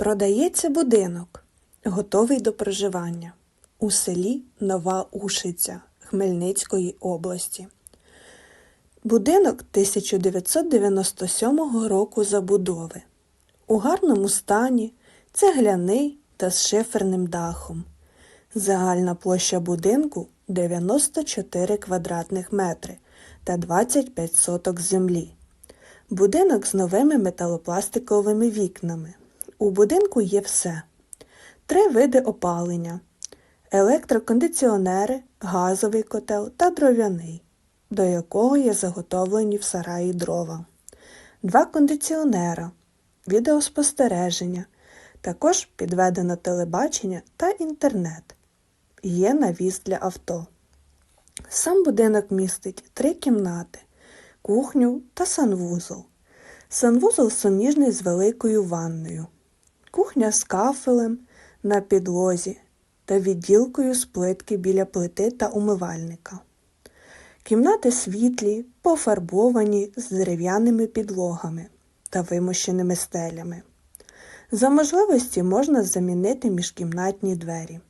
Продається будинок, готовий до проживання у селі Нова Ушиця Хмельницької області. Будинок 1997 року забудови. У гарному стані, цегляний та з шиферним дахом. Загальна площа будинку 94 квадратних метри та 25 соток землі. Будинок з новими металопластиковими вікнами. У будинку є все. Три види опалення: електрокондиціонери, газовий котел та дров'яний, до якого є заготовлені в сараї дрова, два кондиціонера, відеоспостереження, також підведено телебачення та інтернет. Є навіс для авто. Сам будинок містить три кімнати, кухню та санвузол. Санвузол суміжний з великою ванною, кухня з кафелем на підлозі та відділкою з плитки біля плити та умивальника. Кімнати світлі, пофарбовані з дерев'яними підлогами та вимощеними стелями. За можливості можна замінити міжкімнатні двері.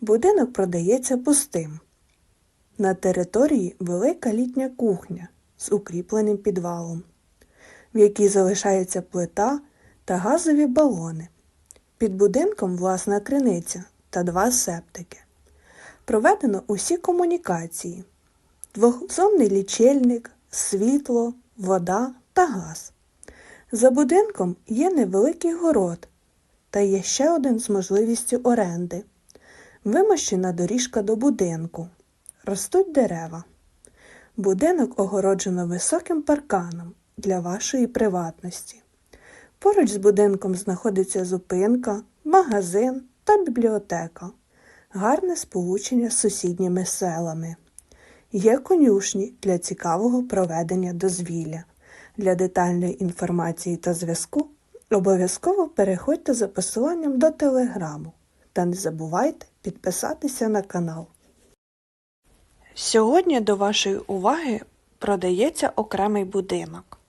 Будинок продається пустим. На території велика літня кухня з укріпленим підвалом, в якій залишається плита та газові балони. Під будинком власна криниця та два септики. Проведено усі комунікації: двохзонний лічильник, світло, вода та газ. За будинком є невеликий город та є ще один з можливістю оренди. Вимощена доріжка до будинку. Ростуть дерева. Будинок огороджено високим парканом для вашої приватності. Поруч з будинком знаходиться зупинка, магазин та бібліотека. Гарне сполучення з сусідніми селами. Є конюшні для цікавого проведення дозвілля. Для детальної інформації та зв'язку обов'язково переходьте за посиланням до телеграму та не забувайте підписатися на канал. Сьогодні до вашої уваги продається окремий будинок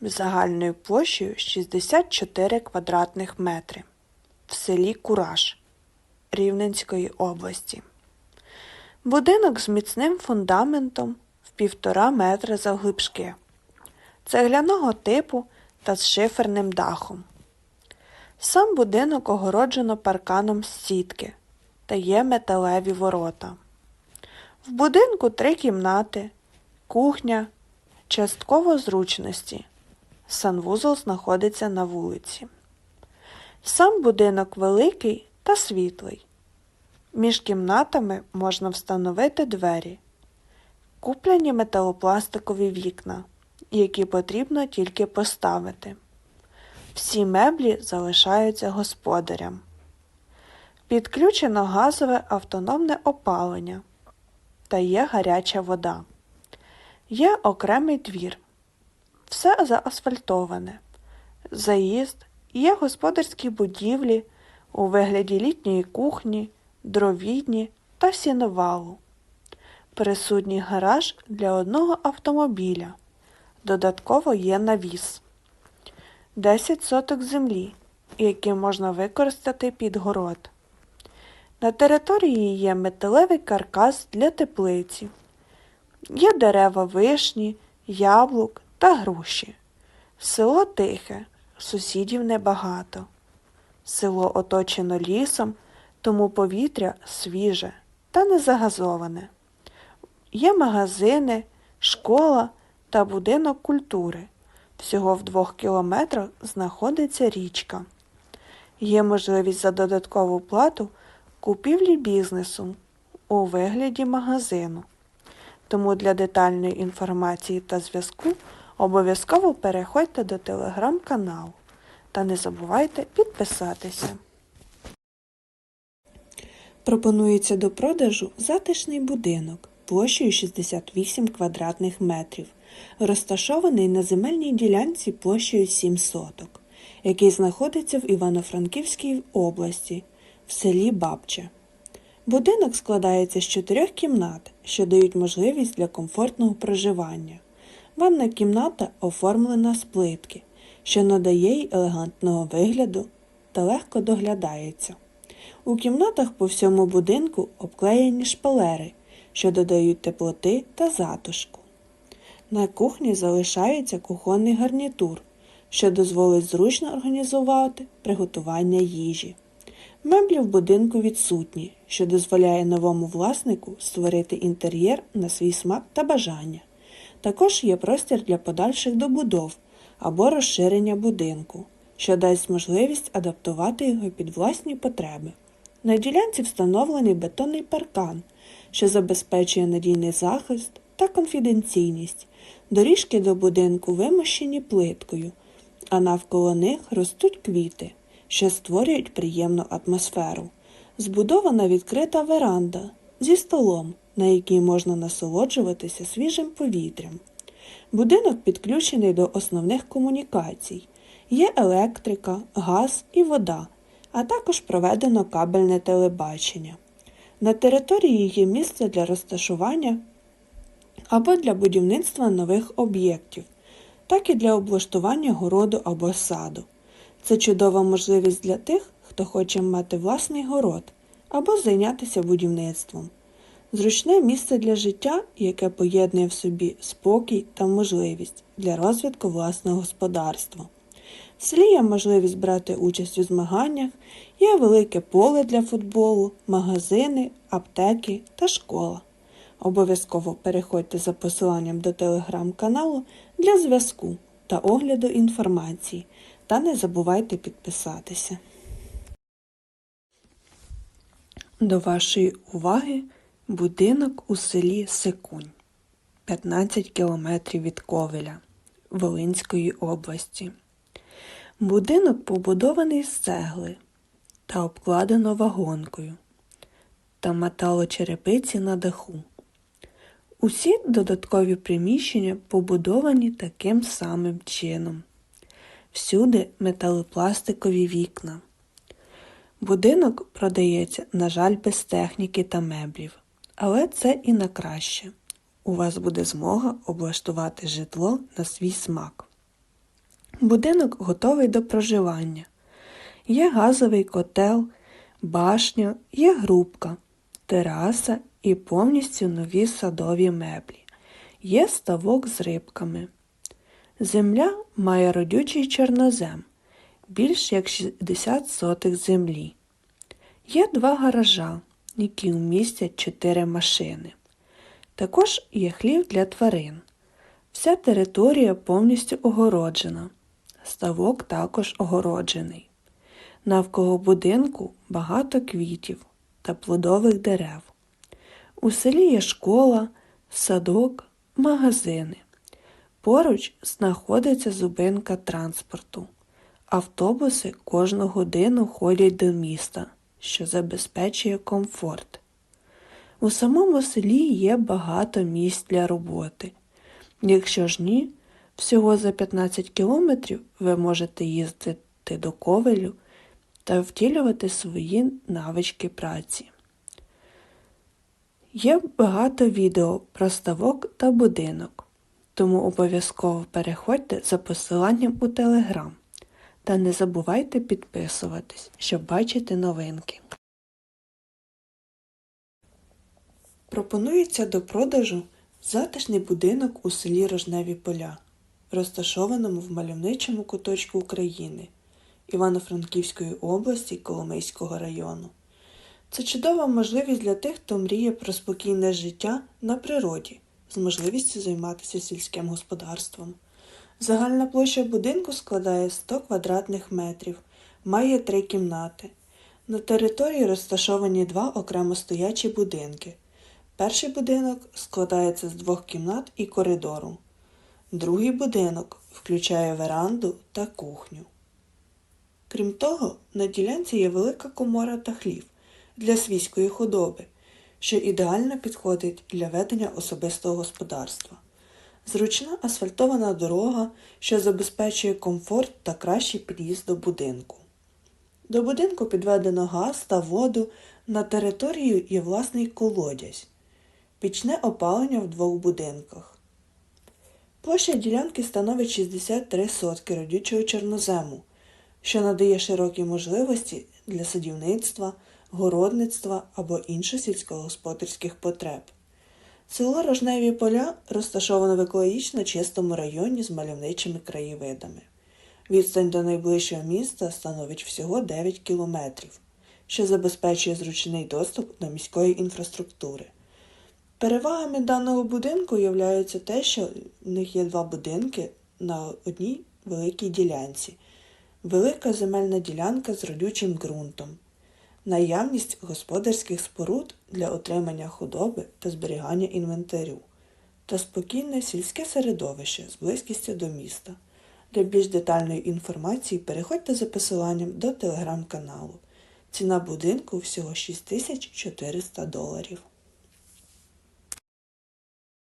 загальною площею 64 квадратних метри в селі Кураж Рівненської області. Будинок з міцним фундаментом в півтора метра завглибшки, цегляного типу та з шиферним дахом. Сам будинок огороджено парканом з сітки та є металеві ворота. В будинку три кімнати, кухня, частково зручності. Санвузол знаходиться на вулиці. Сам будинок великий та світлий. Між кімнатами можна встановити двері, куплені металопластикові вікна, які потрібно тільки поставити. Всі меблі залишаються господарям. Підключено газове автономне опалення та є гаряча вода. Є окремий двір. Все заасфальтоване. Заїзд, є господарські будівлі у вигляді літньої кухні, дровідні та сіновалу. Присутній гараж для одного автомобіля. Додатково є навіс. 10 соток землі, які можна використати під город. На території є металевий каркас для теплиці. Є дерева вишні, яблук та груші. Село тихе, сусідів небагато. Село оточено лісом, тому повітря свіже та не загазоване. Є магазини, школа та будинок культури. Всього в двох кілометрах знаходиться річка. Є можливість за додаткову плату купівлі бізнесу у вигляді магазину. Тому для детальної інформації та зв'язку обов'язково переходьте до телеграм-каналу та не забувайте підписатися. Пропонується до продажу затишний будинок площею 68 квадратних метрів, розташований на земельній ділянці площею 7 соток, який знаходиться в Івано-Франківській області в селі Бабче. Будинок складається з чотирьох кімнат, що дають можливість для комфортного проживання. Ванна кімната оформлена з плитки, що надає й елегантного вигляду та легко доглядається. У кімнатах по всьому будинку обклеєні шпалери, що додають теплоти та затишку. На кухні залишається кухонний гарнітур, що дозволить зручно організувати приготування їжі. Меблі в будинку відсутні, що дозволяє новому власнику створити інтер'єр на свій смак та бажання. Також є простір для подальших добудов або розширення будинку, що дасть можливість адаптувати його під власні потреби. На ділянці встановлений бетонний паркан, що забезпечує надійний захист та конфіденційність. Доріжки до будинку вимощені плиткою, а навколо них ростуть квіти, що створюють приємну атмосферу. Збудована відкрита веранда зі столом, на якій можна насолоджуватися свіжим повітрям. Будинок підключений до основних комунікацій. Є електрика, газ і вода, а також проведено кабельне телебачення. На території є місце для розташування або для будівництва нових об'єктів, так і для облаштування городу або саду. Це чудова можливість для тих, хто хоче мати власний город або зайнятися будівництвом. Зручне місце для життя, яке поєднує в собі спокій та можливість для розвитку власного господарства. В селі є можливість брати участь у змаганнях, є велике поле для футболу, магазини, аптеки та школа. Обов'язково переходьте за посиланням до телеграм-каналу для зв'язку та огляду інформації. Та не забувайте підписатися. До вашої уваги будинок у селі Секунь 15 кілометрів від Ковеля Волинської області. Будинок побудований з цегли та обкладено вагонкою та металочерепиці на даху. Усі додаткові приміщення побудовані таким самим чином. Всюди металопластикові вікна. Будинок продається, на жаль, без техніки та меблів, але це і на краще. У вас буде змога облаштувати житло на свій смак. Будинок готовий до проживання. Є газовий котел, башня, є грубка, тераса і повністю нові садові меблі. Є ставок з рибками. Земля має родючий чорнозем, більш як 60 сотих землі. Є два гаража, які вмістять 4 машини. Також є хлів для тварин. Вся територія повністю огороджена. Ставок також огороджений. Навколо будинку багато квітів та плодових дерев. У селі є школа, садок, магазини. Поруч знаходиться зупинка транспорту. Автобуси кожну годину ходять до міста, що забезпечує комфорт. У самому селі є багато місць для роботи. Якщо ж ні, всього за 15 кілометрів ви можете їздити до ковелю та втілювати свої навички праці. Є багато відео про ставок та будинок, тому обов'язково переходьте за посиланням у Телеграм та не забувайте підписуватись, щоб бачити новинки. Пропонується до продажу затишний будинок у селі Рожневі Поля, розташованому в мальовничому куточку України Івано-Франківської області Коломийського району. Це чудова можливість для тих, хто мріє про спокійне життя на природі з можливістю займатися сільським господарством. Загальна площа будинку складає 100 квадратних метрів, має три кімнати. На території розташовані два окремо стоячі будинки. Перший будинок складається з двох кімнат і коридору. Другий будинок включає веранду та кухню. Крім того, на ділянці є велика комора та хлів для свійської худоби, що ідеально підходить для ведення особистого господарства. Зручна асфальтована дорога, що забезпечує комфорт та кращий під'їзд до будинку. До будинку підведено газ та воду, на територію є власний колодязь, пічне опалення в двох будинках. Площа ділянки становить 63 сотки родючого чорнозему, що надає широкі можливості для садівництва, городництва або інших сільськогосподарських потреб. Село Рожневі поля розташовано в екологічно чистому районі з мальовничими краєвидами. Відстань до найближчого міста становить всього 9 кілометрів, що забезпечує зручний доступ до міської інфраструктури. Перевагами даного будинку являється те, що в них є два будинки на одній великій ділянці, велика земельна ділянка з родючим ґрунтом, наявність господарських споруд для отримання худоби та зберігання інвентарю, та спокійне сільське середовище з близькістю до міста. Для більш детальної інформації переходьте за посиланням до телеграм-каналу. Ціна будинку всього 6400 доларів.